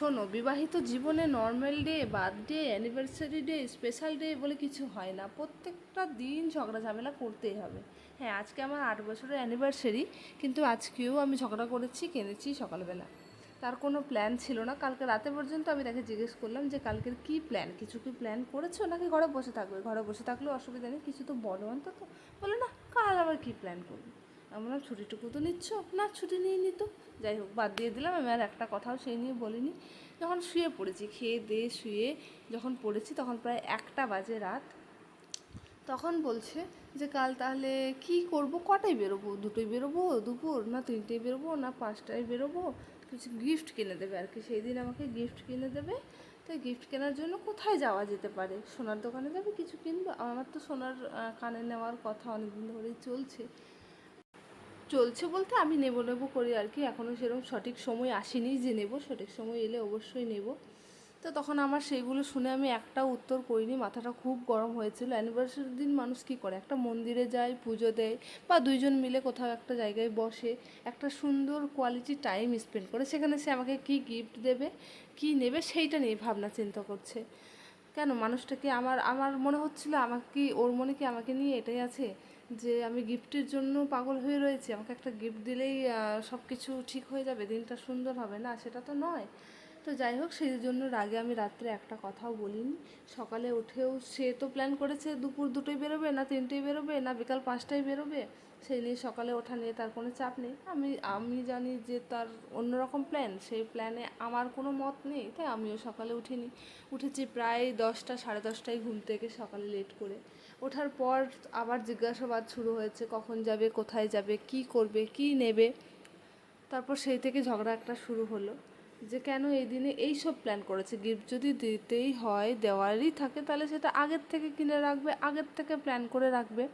শোনো, বিবাহিত জীবনে normal day birthday anniversary day special day বলে কিছু হয় না। প্রত্যেকটা দিন ঝগড়া ঝামেলা করতেই হবে। হ্যাঁ আজকে আমার আট বছরের অ্যানিভার্সারি কিন্তু আজকেও আমি ঝগড়া করেছি কিনেছি সকালবেলা। তার কোনো প্ল্যান ছিল না। কালকে রাতে পর্যন্ত আমি তাকে জিজ্ঞেস করলাম যে, কালকের কি প্ল্যান কিছু কি প্ল্যান করেছ? নাকি ঘরে বসে থাকবে? ঘরে বসে থাকলেও অসুবিধা নেই, কিছু তো বলো অন্তত। বলে না, কাল আবার কি প্ল্যান করব? আমি বললাম, ছুটিটুকু তো নিচ্ছ? না, ছুটি নিয়ে নিত যাই হোক, বাদ দিয়ে দিলাম, আমি আর একটা কথাও সেই নিয়ে বলিনি। যখন শুয়ে পড়েছি, খেয়ে দিয়ে শুয়ে যখন পড়েছি, তখন প্রায় একটা বাজে রাত। তখন বলছে যে, কাল তাহলে কি করব? কটায় বেরোবো? দুটোই বেরোবো? দুপুর? না তিনটেই বেরোবো? না, পাঁচটায় বেরোবো? কিছু গিফট কিনে দেবে আর কি। সেই দিন আমাকে গিফট কিনে দেবে। তো গিফট কেনার জন্য কোথায় যাওয়া যেতে পারে? সোনার দোকানে যাবে, কিছু কিনবো? আমার তো সোনার কানে নেওয়ার কথা অনেকদিন ধরেই চলছে। চলছে বলতে আমি নেব নেব করি আর কি। এখনও সেরকম সঠিক সময় আসেনি যে নেব, সঠিক সময় এলে অবশ্যই নেব। তো তখন আমার সেইগুলো শুনে আমি একটা উত্তর করিনি, মাথাটা খুব গরম হয়েছিল। অ্যানিভার্সারির দিন মানুষ কী করে? একটা মন্দিরে যায়, পুজো দেয় বা দুইজন মিলে কোথাও একটা জায়গায় বসে, একটা সুন্দর কোয়ালিটি টাইম স্পেন্ড করে। সেখানে সে আমাকে কি গিফট দেবে, কি নেবে সেইটা নিয়ে ভাবনা চিন্তা করছে। কেন? মানুষটা কি আমার আমার মনে হচ্ছিল আমাকে কি ওর মনে কি আমাকে নিয়ে এটাই আছে? যে আমি গিফটের জন্য পাগল হয়ে রয়েছি, আমাকে একটা গিফট দিলেই সব কিছু ঠিক হয়ে যাবে, দিনটা সুন্দর হবে না, সেটা তো নয়। তো যাই হোক, সেই জন্য রাগে আমি রাত্রে একটা কথাও বলিনি। সকালে উঠেও সে তো প্ল্যান করেছে দুপুর দুটোই বেরোবে না তিনটেই বেরোবে না বিকাল পাঁচটায় বেরোবে। সেই নিয়ে সকালে ওঠা নিয়ে তার কোনো চাপ নেই। আমি আমি জানি যে তার অন্যরকম প্ল্যান সেই প্ল্যানে আমার কোনো মত নেই, তাই আমিও সকালে উঠিনি। উঠেছি প্রায় দশটা, সাড়ে দশটায় ঘুম থেকে সকালে লেট করে। ওঠার পর আবার জিজ্ঞাসাবাদ শুরু হয়েছে, কখন যাবে, কোথায় যাবে, কি করবে, কি নেবে? তারপর সেই থেকে ঝগড়া একটা শুরু হলো। যে কেন এই দিনে এই সব প্ল্যান করেছে? গিফট যদি দিতেই হয়, দেওয়ারই থাকে, তাহলে সেটা আগের থেকে কিনে রাখবে, আগের থেকে প্ল্যান করে রাখবে।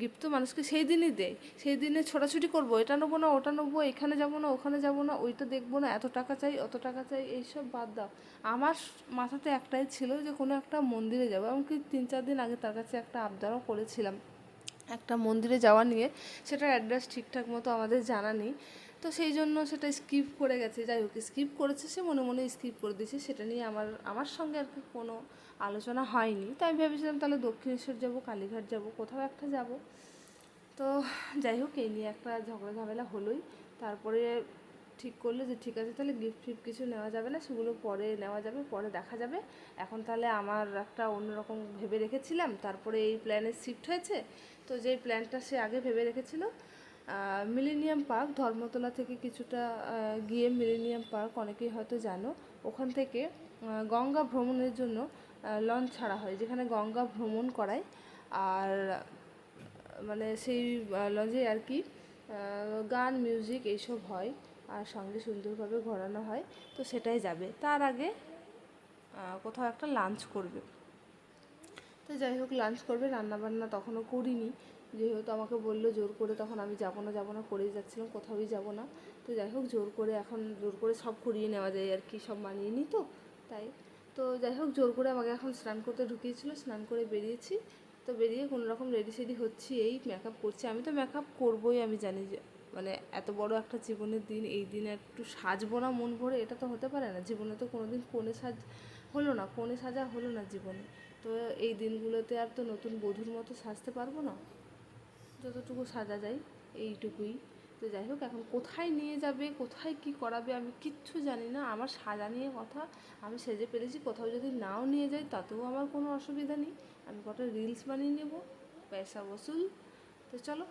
গিফট তো মানুষকে সেই দিনই দেয়। সেই দিনে ছোটাছুটি করব, এটা নেব না, ওটা নেব, এখানে যাব না, ওখানে যাব না, ওইটা দেখব না, এত টাকা চাই, অত টাকা চাই এইসব বাদ দাও। আমার মাথাতে একটাই ছিল যে কোনো একটা মন্দিরে যাব, এমনকি তিন চার দিন আগে তার কাছে একটা আবদারও করেছিলাম। একটা মন্দিরে যাওয়া নিয়ে, সেটার অ্যাড্রেস ঠিকঠাক মতো আমাদের জানা নেই। তো সেই জন্য সেটা স্কিপ করে গেছে। যাই হোক স্কিপ করেছে সে, মনে মনে স্কিপ করে দিয়েছে। সেটা নিয়ে আমার আমার সঙ্গে আর কি কোনো আলোচনা হয়নি। তাই আমি ভেবেছিলাম তাহলে দক্ষিণেশ্বর যাব, কালীঘাট যাব, কোথাও একটা যাব। তো যাই হোক, এই নিয়ে একটা ঝগড়া ঝামেলা হলোই। তারপরে ঠিক করল যে, ঠিক আছে, তাহলে গিফট ফিফট কিছু নেওয়া যাবে না। সেগুলো পরে নেওয়া যাবে, পরে দেখা যাবে। এখন তাহলে আমার একটা অন্যরকম ভেবে রেখেছিলাম। তারপরে এই প্ল্যানে শিফট হয়েছে। তো যেই প্ল্যানটা সে আগে ভেবে রেখেছিল মিলেনিয়াম পার্ক ধর্মতলা থেকে কিছুটা গিয়ে মিলেনিয়াম পার্ক অনেকেই হয়তো জানো। ওখান থেকে গঙ্গা ভ্রমণের জন্য লঞ্চ ছাড়া হয়, যেখানে গঙ্গা ভ্রমণ করায়। আর মানে সেই লঞ্চে আর কি গান মিউজিক এইসব হয়, আর সঙ্গে সুন্দরভাবে ঘোরানো হয়, তো সেটাই যাবে। তার আগে কোথাও একটা লাঞ্চ করবে। তো যাই হোক লাঞ্চ করবে, রান্নাবান্না তখনও করিনি। যেহেতু আমাকে বলল জোর করে, তখন আমি যাব না যাব না, করেই যাচ্ছিলাম, কোথাওই যাব না। তো যাই হোক, জোর করে এখন জোর করে সব করিয়ে নেওয়া যায় আর কি, সব মানিয়ে নিই তো, তাই। তো যাই হোক, জোর করে আমাকে এখন স্নান করতে ঢুকিয়েছিল, স্নান করে বেরিয়েছি। তো বেরিয়ে কোনো রকম রেডি সেডি হচ্ছি, এই মেকআপ করছি। আমি তো মেকআপ করবোই, আমি জানি মানে এত বড় একটা জীবনের দিন, এই দিনে একটু সাজবো না মন ভরে, এটা তো হতে পারে না। জীবনে তো কোনো দিন কোণে সাজ হলো না, কোণে সাজা হলো না জীবনে। তো এই দিনগুলোতে আর তো নতুন বধূর মতো সাজতে পারব না? যতটুকু সাজা যায়, এইটুকুই। তো যাই হোক, এখন কোথায় নিয়ে যাবে, কোথায় কি করাবে আমি কিচ্ছু জানি না। আমার সাজা নিয়ে কথা আমি সেজে পেরেছি কোথাও যদি নাও নিয়ে যাই তাতেও আমার কোনো অসুবিধা নেই। আমি কটা রিলস বানিয়ে নেব, পয়সা বসুল। তো চলো।